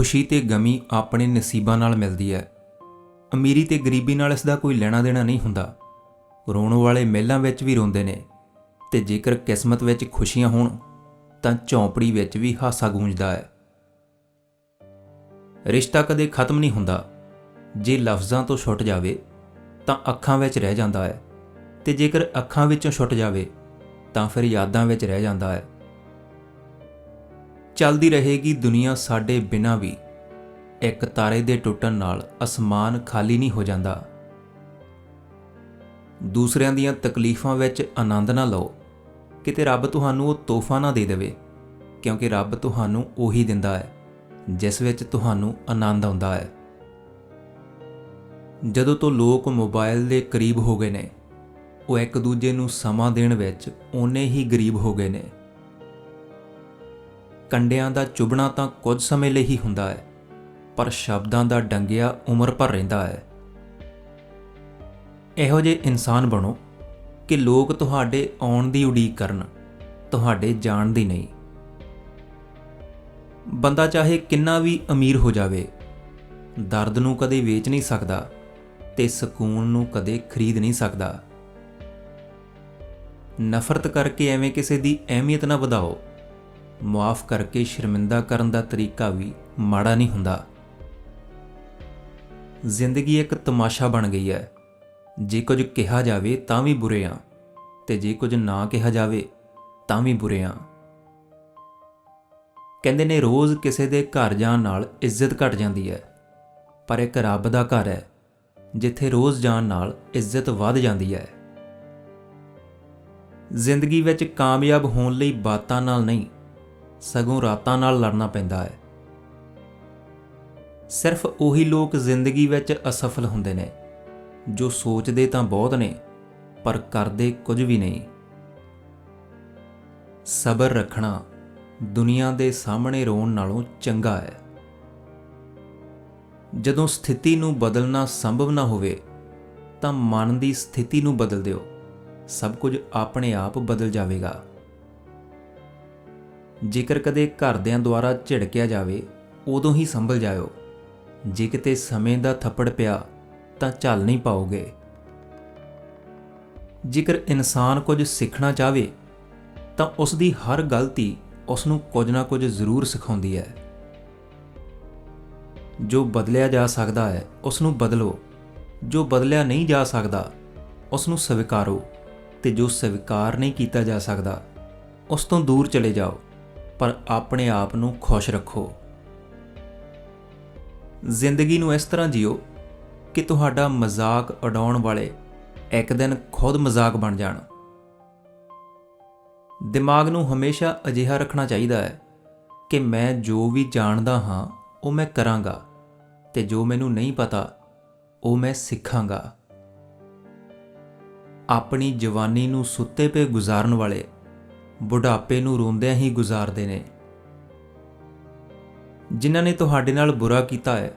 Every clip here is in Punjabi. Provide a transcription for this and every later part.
ਖੁਸ਼ੀ ਤੇ ਗਮੀ ਆਪਣੇ ਨਸੀਬਾਂ ਨਾਲ ਮਿਲਦੀ ਹੈ। ਅਮੀਰੀ ਤੇ ਗਰੀਬੀ ਨਾਲ ਇਸ ਦਾ ਕੋਈ ਲੈਣਾ ਦੇਣਾ ਨਹੀਂ ਹੁੰਦਾ। ਰੋਣ ਵਾਲੇ ਮਹਿਲਾਂ ਵਿੱਚ ਵੀ ਰੋਂਦੇ ਨੇ ਤੇ ਜੇਕਰ ਕਿਸਮਤ ਵਿੱਚ ਖੁਸ਼ੀਆਂ ਹੋਣ, ਤਾਂ ਝੌਂਪੜੀ ਵਿੱਚ ਵੀ ਹਾਸਾ ਗੂੰਜਦਾ ਹੈ। ਰਿਸ਼ਤਾ ਕਦੇ ਖਤਮ ਨਹੀਂ ਹੁੰਦਾ। ਜੇ ਲਫ਼ਜ਼ਾਂ ਤੋਂ ਛੁੱਟ ਜਾਵੇ, ਤਾਂ ਅੱਖਾਂ ਵਿੱਚ ਰਹਿ ਜਾਂਦਾ ਹੈ ਤੇ ਜੇਕਰ ਅੱਖਾਂ ਵਿੱਚੋਂ ਛੁੱਟ ਜਾਵੇ, ਤਾਂ ਫਿਰ ਯਾਦਾਂ ਵਿੱਚ ਰਹਿ ਜਾਂਦਾ ਹੈ। ਚੱਲਦੀ ਰਹੇਗੀ ਦੁਨੀਆ ਸਾਡੇ ਬਿਨਾਂ ਵੀ। ਇੱਕ ਤਾਰੇ ਦੇ ਟੁੱਟਣ ਨਾਲ ਅਸਮਾਨ ਖਾਲੀ ਨਹੀਂ ਹੋ ਜਾਂਦਾ। ਦੂਸਰਿਆਂ ਦੀਆਂ ਤਕਲੀਫਾਂ ਵਿੱਚ ਆਨੰਦ ਨਾ ਲਓ। ਕਿਤੇ ਰੱਬ ਤੁਹਾਨੂੰ ਉਹ ਤੋਹਫਾ ਨਾ ਦੇ ਦੇਵੇ, ਕਿਉਂਕਿ ਰੱਬ ਤੁਹਾਨੂੰ ਉਹੀ ਦਿੰਦਾ ਹੈ, ਜਿਸ ਵਿੱਚ ਤੁਹਾਨੂੰ ਆਨੰਦ ਆਉਂਦਾ ਹੈ। ਜਦੋਂ ਤੋਂ ਲੋਕ ਮੋਬਾਈਲ ਦੇ ਕਰੀਬ ਹੋ ਗਏ ਨੇ, ਉਹ ਇੱਕ ਦੂਜੇ ਨੂੰ ਸਮਾਂ ਦੇਣ ਵਿੱਚ ਓਨੇ ਹੀ ਗਰੀਬ ਹੋ ਗਏ ਨੇ। ਕੰਡਿਆਂ ਦਾ ਚੁਬਣਾ ਤਾਂ ਕੁਝ ਸਮੇਂ ਲਈ ਹੀ ਹੁੰਦਾ ਹੈ, ਪਰ ਸ਼ਬਦਾਂ ਦਾ ਡੰਗਿਆ ਉਮਰ ਭਰ ਰਹਿੰਦਾ ਹੈ। ਇਹੋ ਜਿਹੇ ਇਨਸਾਨ ਬਣੋ ਕਿ ਲੋਕ ਤੁਹਾਡੇ ਆਉਣ ਦੀ ਉਡੀਕ ਕਰਨ, ਤੁਹਾਡੇ ਜਾਣ ਦੀ ਨਹੀਂ। ਬੰਦਾ ਚਾਹੇ ਕਿੰਨਾ ਵੀ ਅਮੀਰ ਹੋ ਜਾਵੇ, ਦਰਦ ਨੂੰ ਕਦੇ ਵੇਚ ਨਹੀਂ ਸਕਦਾ ਤੇ ਸਕੂਨ ਨੂੰ ਕਦੇ ਖਰੀਦ ਨਹੀਂ ਸਕਦਾ। ਨਫ਼ਰਤ ਕਰਕੇ ਐਵੇਂ ਕਿਸੇ ਦੀ ਅਹਿਮੀਅਤ ਨਾ ਵਧਾਓ। ਮਾਫ ਕਰਕੇ ਸ਼ਰਮਿੰਦਾ ਕਰਨ ਦਾ ਤਰੀਕਾ ਵੀ ਮਾੜਾ ਨਹੀਂ ਹੁੰਦਾ। ਜ਼ਿੰਦਗੀ ਇੱਕ ਤਮਾਸ਼ਾ ਬਣ ਗਈ ਹੈ। ਜੇ ਕੁਝ ਕਿਹਾ ਜਾਵੇ ਤਾਂ ਵੀ ਬੁਰੇ ਆ ਤੇ ਜੇ ਕੁਝ ਨਾ ਕਿਹਾ ਜਾਵੇ ਤਾਂ ਵੀ ਬੁਰੇ ਆ ਕਹਿੰਦੇ ਨੇ ਰੋਜ਼ ਕਿਸੇ ਦੇ ਘਰ ਜਾਣ ਨਾਲ ਇੱਜ਼ਤ ਘਟ ਜਾਂਦੀ ਹੈ। ਪਰ ਇੱਕ ਰੱਬ ਦਾ ਘਰ ਹੈ, ਜਿੱਥੇ ਰੋਜ਼ ਜਾਣ ਨਾਲ ਇੱਜ਼ਤ ਵੱਧ ਜਾਂਦੀ ਹੈ। ਜ਼ਿੰਦਗੀ ਵਿੱਚ ਕਾਮਯਾਬ ਹੋਣ ਲਈ ਬਾਤਾਂ ਨਾਲ ਨਹੀਂ ਸਗੋਂ ਰਾਤਾਂ ਨਾਲ ਲੜਨਾ ਪੈਂਦਾ ਹੈ। ਸਿਰਫ ਉਹੀ ਲੋਕ ਜ਼ਿੰਦਗੀ ਵਿੱਚ ਅਸਫਲ ਹੁੰਦੇ ਨੇ, ਜੋ ਸੋਚਦੇ ਤਾਂ ਬਹੁਤ ਨੇ, ਪਰ ਕਰਦੇ ਕੁਝ ਵੀ ਨਹੀਂ। ਸਬਰ ਰੱਖਣਾ ਦੁਨੀਆ ਦੇ ਸਾਹਮਣੇ ਰੋਣ ਨਾਲੋਂ ਚੰਗਾ ਹੈ। ਜਦੋਂ ਸਥਿਤੀ ਨੂੰ ਬਦਲਣਾ ਸੰਭਵ ਨਾ ਹੋਵੇ, ਤਾਂ ਮਨ ਦੀ ਸਥਿਤੀ ਨੂੰ ਬਦਲ ਦਿਓ। ਸਭ ਕੁਝ ਆਪਣੇ ਆਪ ਬਦਲ ਜਾਵੇਗਾ। ਜੇਕਰ ਕਦੇ ਘਰਦਿਆਂ ਦੁਆਰਾ ਝਿੜਕਿਆ ਜਾਵੇ, ਉਦੋਂ ਹੀ ਸੰਭਲ ਜਾਇਓ। ਜੇ ਕਿਤੇ ਸਮੇਂ ਦਾ ਥੱਪੜ ਪਿਆ, ਤਾਂ ਝੱਲ ਨਹੀਂ ਪਾਓਗੇ। ਜੇਕਰ ਇਨਸਾਨ ਕੁਝ ਸਿੱਖਣਾ ਚਾਹਵੇ, ਤਾਂ ਉਸ ਦੀ ਹਰ ਗਲਤੀ ਉਸ ਨੂੰ ਕੁਝ ਨਾ ਕੁਝ ਜ਼ਰੂਰ ਸਿਖਾਉਂਦੀ ਹੈ। ਜੋ ਬਦਲਿਆ ਜਾ ਸਕਦਾ ਹੈ ਉਸ ਨੂੰ ਬਦਲੋ। ਜੋ ਬਦਲਿਆ ਨਹੀਂ ਜਾ ਸਕਦਾ ਉਸ ਨੂੰ ਸਵੀਕਾਰੋ। ਤੇ ਜੋ ਸਵੀਕਾਰ ਨਹੀਂ ਕੀਤਾ ਜਾ ਸਕਦਾ, ਉਸ ਤੋਂ ਦੂਰ ਚਲੇ ਜਾਓ। ਪਰ ਆਪਣੇ ਆਪ ਨੂੰ ਖੁਸ਼ ਰੱਖੋ। ਜ਼ਿੰਦਗੀ ਨੂੰ ਇਸ ਤਰ੍ਹਾਂ ਜਿਓ ਕਿ ਤੁਹਾਡਾ ਮਜ਼ਾਕ ਉਡਾਉਣ ਵਾਲੇ ਇੱਕ ਦਿਨ ਖੁਦ ਮਜ਼ਾਕ ਬਣ ਜਾਣ। ਦਿਮਾਗ ਨੂੰ ਹਮੇਸ਼ਾ ਅਜਿਹਾ ਰੱਖਣਾ ਚਾਹੀਦਾ ਹੈ ਕਿ ਮੈਂ ਜੋ ਵੀ ਜਾਣਦਾ ਹਾਂ, ਉਹ ਮੈਂ ਕਰਾਂਗਾ ਤੇ ਜੋ ਮੈਨੂੰ ਨਹੀਂ ਪਤਾ, ਉਹ ਮੈਂ ਸਿੱਖਾਂਗਾ। ਆਪਣੀ ਜਵਾਨੀ ਨੂੰ ਸੁੱਤੇ ਪਏ ਗੁਜ਼ਾਰਨ ਵਾਲੇ ਬੁਢਾਪੇ ਨੂੰ ਰੋਂਦਿਆਂ ਹੀ ਗੁਜ਼ਾਰਦੇ ਨੇ। ਜਿਨ੍ਹਾਂ ਨੇ ਤੁਹਾਡੇ ਨਾਲ ਬੁਰਾ ਕੀਤਾ ਹੈ,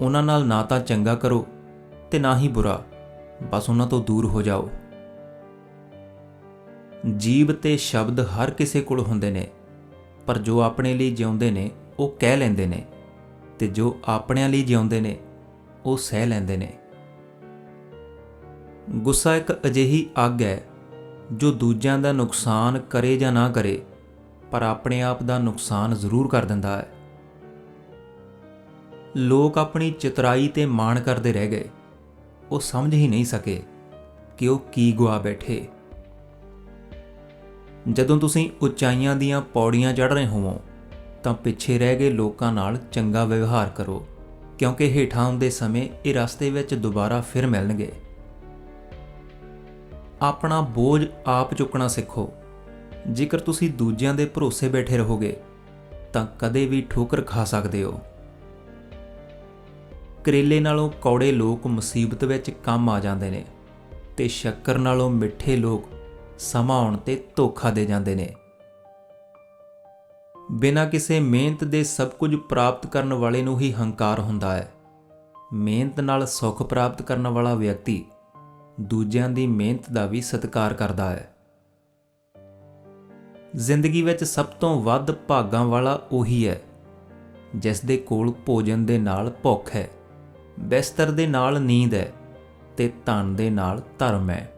ਉਹਨਾਂ ਨਾਲ ਨਾ ਤਾਂ ਚੰਗਾ ਕਰੋ ਤੇ ਨਾ ਹੀ ਬੁਰਾ। ਬਸ ਉਹਨਾਂ ਤੋਂ ਦੂਰ ਹੋ ਜਾਓ। ਜੀਬ ਤੇ ਸ਼ਬਦ ਹਰ ਕਿਸੇ ਕੋਲ ਹੁੰਦੇ ਨੇ, ਪਰ ਜੋ ਆਪਣੇ ਲਈ ਜਿਉਂਦੇ ਨੇ, ਉਹ ਕਹਿ ਲੈਂਦੇ ਨੇ ਤੇ ਜੋ ਆਪਣਿਆਂ ਲਈ ਜਿਉਂਦੇ ਨੇ, ਉਹ ਸਹਿ ਲੈਂਦੇ ਨੇ। ਗੁੱਸਾ ਇੱਕ ਅਜਿਹੀ ਅੱਗ ਹੈ ਜੋ ਦੂਜਿਆਂ ਦਾ ਨੁਕਸਾਨ ਕਰੇ ਜਾਂ ਨਾ ਕਰੇ, ਪਰ ਆਪਣੇ ਆਪ ਦਾ ਨੁਕਸਾਨ ਜ਼ਰੂਰ ਕਰ ਦਿੰਦਾ ਹੈ। ਲੋਕ ਆਪਣੀ ਚਤਰਾਈ ਤੇ ਮਾਣ ਕਰਦੇ ਰਹਿ ਗਏ। ਉਹ ਸਮਝ ਹੀ ਨਹੀਂ ਸਕੇ ਕਿ ਉਹ ਕੀ ਗਵਾ ਬੈਠੇ। ਜਦੋਂ ਤੁਸੀਂ ਉਚਾਈਆਂ ਦੀਆਂ ਪੌੜੀਆਂ ਚੜ੍ਹ ਰਹੇ ਹੋਵੋ, ਤਾਂ ਪਿੱਛੇ ਰਹਿ ਗਏ ਲੋਕਾਂ ਨਾਲ ਚੰਗਾ ਵਿਵਹਾਰ ਕਰੋ, ਕਿਉਂਕਿ ਹੇਠਾਂ ਆਉਂਦੇ ਸਮੇਂ ਇਹ ਰਸਤੇ ਵਿੱਚ ਦੁਬਾਰਾ ਫਿਰ ਮਿਲਣਗੇ। ਆਪਣਾ ਬੋਝ ਆਪ ਚੁੱਕਣਾ ਸਿੱਖੋ। ਜੇਕਰ ਤੁਸੀਂ ਦੂਜਿਆਂ ਦੇ ਭਰੋਸੇ ਬੈਠੇ ਰਹੋਗੇ, ਤਾਂ ਕਦੇ ਵੀ ਠੋਕਰ ਖਾ ਸਕਦੇ ਹੋ। ਕਰੇਲੇ ਨਾਲੋਂ ਕੌੜੇ ਲੋਕ ਮੁਸੀਬਤ ਵਿੱਚ ਕੰਮ ਆ ਜਾਂਦੇ ਨੇ ਤੇ ਸ਼ੱਕਰ ਨਾਲੋਂ ਮਿੱਠੇ ਲੋਕ ਸਮਾਂ ਆਉਣ ਤੇ ਧੋਖਾ ਦੇ ਜਾਂਦੇ ਨੇ। ਬਿਨਾਂ ਕਿਸੇ ਮਿਹਨਤ ਦੇ ਸਭ ਕੁਝ ਪ੍ਰਾਪਤ ਕਰਨ ਵਾਲੇ ਨੂੰ ਹੀ ਹੰਕਾਰ ਹੁੰਦਾ ਹੈ। ਮਿਹਨਤ ਨਾਲ ਸੁੱਖ ਪ੍ਰਾਪਤ ਕਰਨ ਵਾਲਾ ਵਿਅਕਤੀ ਦੂਜਿਆਂ ਦੀ ਮਿਹਨਤ ਦਾ ਵੀ ਸਤਿਕਾਰ ਕਰਦਾ ਹੈ। ਜ਼ਿੰਦਗੀ ਵਿੱਚ ਸਭ ਤੋਂ ਵੱਧ ਭਾਗਾਂ ਵਾਲਾ ਉਹੀ ਹੈ, ਜਿਸ ਦੇ ਕੋਲ ਭੋਜਨ ਦੇ ਨਾਲ ਭੁੱਖ ਹੈ, ਬਿਸਤਰ ਦੇ ਨਾਲ ਨੀਂਦ ਹੈ ਤੇ ਧਨ ਦੇ ਨਾਲ ਧਰਮ ਹੈ।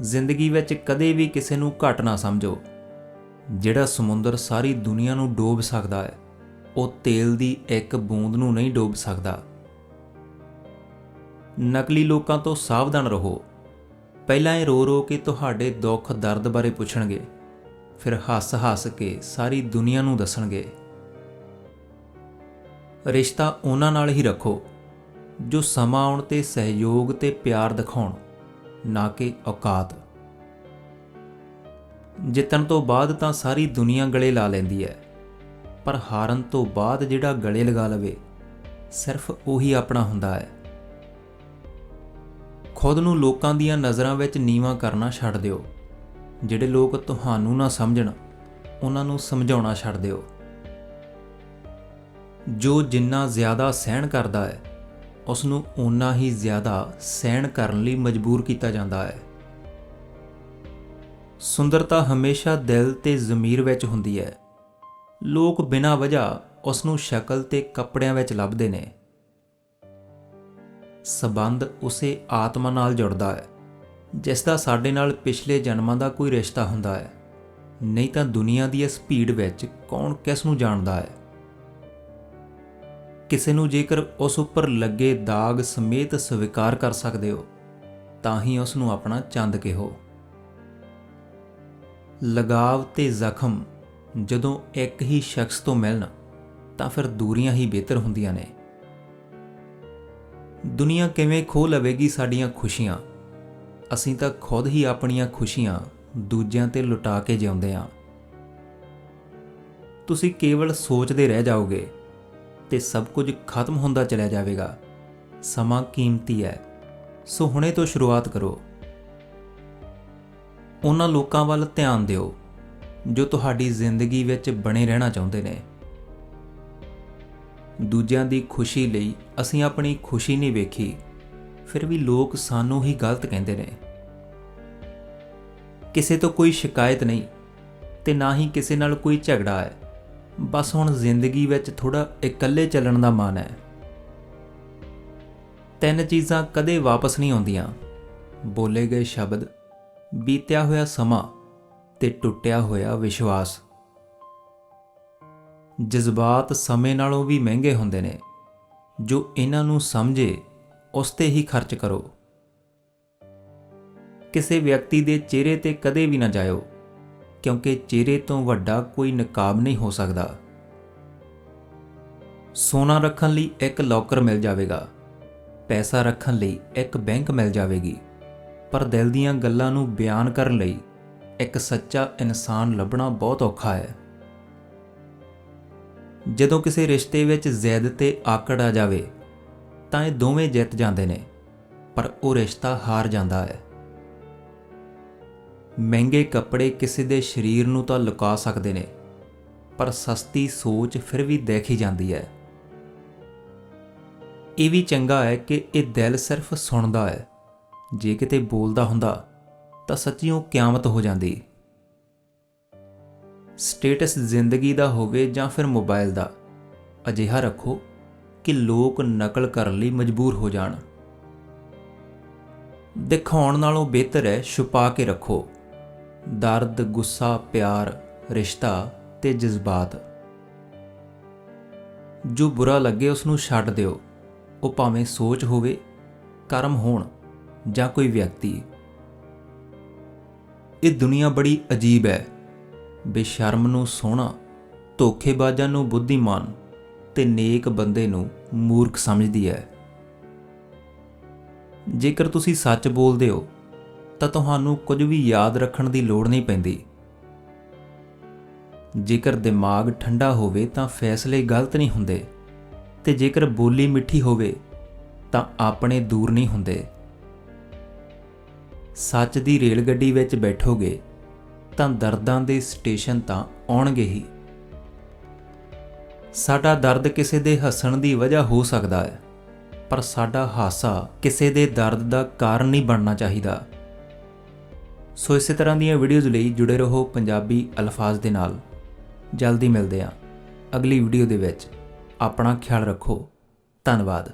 ਜ਼ਿੰਦਗੀ ਵਿੱਚ ਕਦੇ ਵੀ ਕਿਸੇ ਨੂੰ ਘੱਟ ਨਾ ਸਮਝੋ। ਜਿਹੜਾ ਸਮੁੰਦਰ ਸਾਰੀ ਦੁਨੀਆ ਨੂੰ ਡੋਬ ਸਕਦਾ ਹੈ, ਉਹ ਤੇਲ ਦੀ ਇੱਕ ਬੂੰਦ ਨੂੰ ਨਹੀਂ ਡੋਬ ਸਕਦਾ। ਨਕਲੀ ਲੋਕਾਂ ਤੋਂ ਸਾਵਧਾਨ ਰਹੋ। ਪਹਿਲਾਂ ਇਹ ਰੋ ਰੋ ਕੇ ਤੁਹਾਡੇ ਦੁੱਖ, ਦਰਦ ਬਾਰੇ ਪੁੱਛਣਗੇ। ਫਿਰ ਹੱਸ-ਹੱਸ ਕੇ ਸਾਰੀ ਦੁਨੀਆ ਨੂੰ ਦੱਸਣਗੇ। ਰਿਸ਼ਤਾ ਉਹਨਾਂ ਨਾਲ ਹੀ ਰੱਖੋ, ਜੋ ਸਮਾਂ ਆਉਣ ਤੇ ਸਹਿਯੋਗ ਤੇ ਪਿਆਰ ਦਿਖਾਉਣ, ਨਾ ਕਿ ਔਕਾਤ। ਜਿੱਤਣ ਤੋਂ ਬਾਅਦ ਤਾਂ ਸਾਰੀ ਦੁਨੀਆ ਗਲੇ ਲਾ ਲੈਂਦੀ ਹੈ, ਪਰ ਹਾਰਨ ਤੋਂ ਬਾਅਦ ਜਿਹੜਾ ਗਲੇ ਲਗਾ ਲਵੇ, ਸਿਰਫ ਉਹੀ ਆਪਣਾ ਹੁੰਦਾ ਹੈ। ਖੁਦ ਨੂੰ ਲੋਕਾਂ ਦੀਆਂ ਨਜ਼ਰਾਂ ਵਿੱਚ ਨੀਵਾ ਕਰਨਾ ਛੱਡ ਦਿਓ। ਜਿਹੜੇ ਲੋਕ ਤੁਹਾਨੂੰ ਨਾ ਸਮਝਣ, ਉਹਨਾਂ ਨੂੰ ਸਮਝਾਉਣਾ ਛੱਡ ਦਿਓ। ਜੋ ਜਿੰਨਾ ਜ਼ਿਆਦਾ ਸਹਿਣ ਕਰਦਾ ਹੈ ਉਸ ਨੂੰ ਓਨਾ ਹੀ ਜ਼ਿਆਦਾ ਸਹਿਣ ਕਰਨ ਲਈ ਮਜਬੂਰ ਕੀਤਾ ਜਾਂਦਾ ਹੈ। ਸੁੰਦਰਤਾ ਹਮੇਸ਼ਾ ਦਿਲ ਤੇ ਜ਼ਮੀਰ ਵਿੱਚ ਹੁੰਦੀ ਹੈ। ਲੋਕ ਬਿਨਾਂ ਵਜ੍ਹਾ ਉਸ ਨੂੰ ਸ਼ਕਲ ਤੇ ਕੱਪੜਿਆਂ ਵਿੱਚ ਲੱਭਦੇ ਨੇ। ਸਬੰਧ ਉਸੇ ਆਤਮਾ ਨਾਲ ਜੁੜਦਾ ਹੈ, ਜਿਸ ਦਾ ਸਾਡੇ ਨਾਲ ਪਿਛਲੇ ਜਨਮਾਂ ਦਾ ਕੋਈ ਰਿਸ਼ਤਾ ਹੁੰਦਾ ਹੈ। ਨਹੀਂ ਤਾਂ ਦੁਨੀਆ ਦੀ ਇਸ ਭੀੜ ਵਿੱਚ ਕੌਣ ਕਿਸ ਨੂੰ ਜਾਣਦਾ ਹੈ? ਕਿਸੇ ਨੂੰ ਜੇਕਰ ਉਸ ਉੱਪਰ ਲੱਗੇ ਦਾਗ ਸਮੇਤ ਸਵੀਕਾਰ ਕਰ ਸਕਦੇ ਹੋ, ਤਾਂ ਹੀ ਉਸ ਨੂੰ ਆਪਣਾ ਚੰਦ ਕਿਹੋ। ਲਗਾਵ ਤੇ ਜ਼ਖਮ ਜਦੋਂ ਇੱਕ ਹੀ ਸ਼ਖਸ ਤੋਂ ਮਿਲਣ, ਤਾਂ ਫਿਰ ਦੂਰੀਆਂ ਹੀ ਬਿਹਤਰ ਹੁੰਦੀਆਂ ਨੇ। ਦੁਨੀਆ ਕਿਵੇਂ ਖੋ ਲਵੇਗੀ ਸਾਡੀਆਂ ਖੁਸ਼ੀਆਂ? ਅਸੀਂ ਤਾਂ ਖੁਦ ਹੀ ਆਪਣੀਆਂ ਖੁਸ਼ੀਆਂ ਦੂਜਿਆਂ ਤੇ ਲੁਟਾ ਕੇ ਜਿਉਂਦੇ ਹਾਂ ਤੁਸੀਂ ਕੇਵਲ ਸੋਚਦੇ ਰਹਿ ਜਾਓਗੇ ਤੇ ਸਭ ਕੁਝ ਖਤਮ ਹੁੰਦਾ ਚਲਿਆ ਜਾਵੇਗਾ। ਸਮਾਂ ਕੀਮਤੀ ਹੈ। ਸੋ ਹੁਣੇ ਤੋਂ ਸ਼ੁਰੂਆਤ ਕਰੋ। ਉਹਨਾਂ ਲੋਕਾਂ ਵੱਲ ਧਿਆਨ ਦਿਓ ਜੋ ਤੁਹਾਡੀ ਜ਼ਿੰਦਗੀ ਵਿੱਚ ਬਣੇ ਰਹਿਣਾ ਚਾਹੁੰਦੇ ਨੇ। ਦੂਜਿਆਂ ਦੀ ਖੁਸ਼ੀ ਲਈ ਅਸੀਂ ਆਪਣੀ ਖੁਸ਼ੀ ਨਹੀਂ ਵੇਖੀ। ਫਿਰ ਵੀ ਲੋਕ ਸਾਨੂੰ ਹੀ ਗਲਤ ਕਹਿੰਦੇ ਨੇ। ਕਿਸੇ ਤੋਂ ਕੋਈ ਸ਼ਿਕਾਇਤ ਨਹੀਂ ਤੇ ਨਾ ਹੀ ਕਿਸੇ ਨਾਲ ਕੋਈ ਝਗੜਾ ਹੈ। ਬਸ ਹੁਣ ਜ਼ਿੰਦਗੀ ਵਿੱਚ ਥੋੜਾ ਇਕੱਲੇ ਚੱਲਣ ਦਾ ਮਨ ਹੈ। ਤਿੰਨ ਚੀਜ਼ਾਂ ਕਦੇ ਵਾਪਸ ਨਹੀਂ ਆਉਂਦੀਆਂ। ਬੋਲੇ ਗਏ ਸ਼ਬਦ, ਬੀਤਿਆ ਹੋਇਆ ਸਮਾਂ ਤੇ ਟੁੱਟਿਆ ਹੋਇਆ ਵਿਸ਼ਵਾਸ। ਜਜ਼ਬਾਤ ਸਮੇਂ ਨਾਲੋਂ ਵੀ ਮਹਿੰਗੇ ਹੁੰਦੇ ਨੇ। ਜੋ ਇਹਨਾਂ ਨੂੰ ਸਮਝੇ, ਉਸ ਤੇ ਹੀ ਖਰਚ ਕਰੋ। ਕਿਸੇ ਵਿਅਕਤੀ ਦੇ ਚਿਹਰੇ ਤੇ ਕਦੇ ਵੀ ਨਾ ਜਾਇਓ, ਕਿਉਂਕਿ ਚਿਹਰੇ ਤੋਂ ਵੱਡਾ ਕੋਈ ਨਕਾਬ ਨਹੀਂ ਹੋ ਸਕਦਾ। ਸੋਨਾ ਰੱਖਣ ਲਈ ਇੱਕ ਲੋਕਰ ਮਿਲ ਜਾਵੇਗਾ। ਪੈਸਾ ਰੱਖਣ ਲਈ ਇੱਕ ਬੈਂਕ ਮਿਲ ਜਾਵੇਗੀ। ਪਰ ਦਿਲ ਦੀਆਂ ਗੱਲਾਂ ਨੂੰ ਬਿਆਨ ਕਰਨ ਲਈ ਇੱਕ ਸੱਚਾ ਇਨਸਾਨ ਲੱਭਣਾ ਬਹੁਤ ਔਖਾ ਹੈ। ਜਦੋਂ ਕਿਸੇ ਰਿਸ਼ਤੇ ਵਿੱਚ ਜ਼ਿੱਦ ਤੇ ਆਕੜ ਆ ਜਾਵੇ, ਤਾਂ ਇਹ ਦੋਵੇਂ ਜਿੱਤ ਜਾਂਦੇ ਨੇ, ਪਰ ਉਹ ਰਿਸ਼ਤਾ ਹਾਰ ਜਾਂਦਾ ਹੈ। ਮਹਿੰਗੇ ਕੱਪੜੇ ਕਿਸੇ ਦੇ ਸਰੀਰ ਨੂੰ ਤਾਂ ਲੁਕਾ ਸਕਦੇ ਨੇ, ਪਰ ਸਸਤੀ ਸੋਚ ਫਿਰ ਵੀ ਦੇਖੀ ਜਾਂਦੀ ਹੈ। ਇਹ ਵੀ ਚੰਗਾ ਹੈ ਕਿ ਇਹ ਦਿਲ ਸਿਰਫ ਸੁਣਦਾ ਹੈ। ਜੇ ਕਿਤੇ ਬੋਲਦਾ ਹੁੰਦਾ, ਤਾਂ ਸੱਚੀਓ ਕਿਆਮਤ ਹੋ ਜਾਂਦੀ। ਸਟੇਟਸ ਜ਼ਿੰਦਗੀ ਦਾ ਹੋਵੇ ਜਾਂ ਫਿਰ ਮੋਬਾਈਲ ਦਾ, ਅਜਿਹਾ ਰੱਖੋ ਕਿ ਲੋਕ ਨਕਲ ਕਰਨ ਲਈ ਮਜਬੂਰ ਹੋ ਜਾਣ। ਦਿਖਾਉਣ ਨਾਲੋਂ ਬਿਹਤਰ ਹੈ ਛੁਪਾ ਕੇ ਰੱਖੋ। ਦਰਦ, ਗੁੱਸਾ, ਪਿਆਰ, ਰਿਸ਼ਤਾ ਤੇ ਜਜ਼ਬਾਤ। ਜੋ ਬੁਰਾ ਲੱਗੇ ਉਸ ਨੂੰ ਛੱਡ ਦਿਓ। ਉਹ ਭਾਵੇਂ ਸੋਚ ਹੋਵੇ, ਕਰਮ ਹੋਣ ਜਾਂ ਕੋਈ ਵਿਅਕਤੀ। ਇਹ ਦੁਨੀਆ ਬੜੀ ਅਜੀਬ ਹੈ। ਬੇਸ਼ਰਮ ਨੂੰ ਸੋਹਣਾ, ਧੋਖੇਬਾਜ਼ਾਂ ਨੂੰ ਬੁੱਧੀਮਾਨ ਤੇ ਨੇਕ ਬੰਦੇ ਨੂੰ ਮੂਰਖ ਸਮਝਦੀ ਹੈ। ਜੇਕਰ ਤੁਸੀਂ ਸੱਚ ਬੋਲਦੇ ਹੋ, ਤਾਂ ਤੁਹਾਨੂੰ ਕੁਝ ਵੀ ਯਾਦ ਰੱਖਣ ਦੀ ਲੋੜ ਨਹੀਂ ਪੈਂਦੀ। ਜੇਕਰ ਦਿਮਾਗ ਠੰਡਾ ਹੋਵੇ ਤਾਂ ਫੈਸਲੇ ਗਲਤ ਨਹੀਂ ਹੁੰਦੇ ਤੇ ਜੇਕਰ ਬੋਲੀ ਮਿੱਠੀ ਹੋਵੇ, ਤਾਂ ਆਪਣੇ ਦੂਰ ਨਹੀਂ ਹੁੰਦੇ। ਸੱਚ ਦੀ ਰੇਲ ਗੱਡੀ ਵਿੱਚ ਬੈਠੋਗੇ ਤਾਂ ਦਰਦਾਂ ਦੇ ਸਟੇਸ਼ਨ ਤਾਂ ਆਉਣਗੇ ਹੀ। ਸਾਡਾ ਦਰਦ ਕਿਸੇ ਦੇ ਹੱਸਣ ਦੀ ਵਜ੍ਹਾ ਹੋ ਸਕਦਾ ਹੈ, ਪਰ ਸਾਡਾ ਹਾਸਾ ਕਿਸੇ ਦੇ ਦਰਦ ਦਾ ਕਾਰਨ ਨਹੀਂ ਬਣਨਾ ਚਾਹੀਦਾ। ਸੋ ਇਸੇ ਤਰ੍ਹਾਂ ਦੀਆਂ ਵੀਡੀਓਜ਼ ਲਈ ਜੁੜੇ ਰਹੋ ਪੰਜਾਬੀ ਅਲਫਾਜ਼ ਦੇ ਨਾਲ। ਜਲਦੀ ਮਿਲਦੇ ਹਾਂ ਅਗਲੀ ਵੀਡੀਓ ਦੇ ਵਿੱਚ। ਆਪਣਾ ਖਿਆਲ ਰੱਖੋ। ਧੰਨਵਾਦ।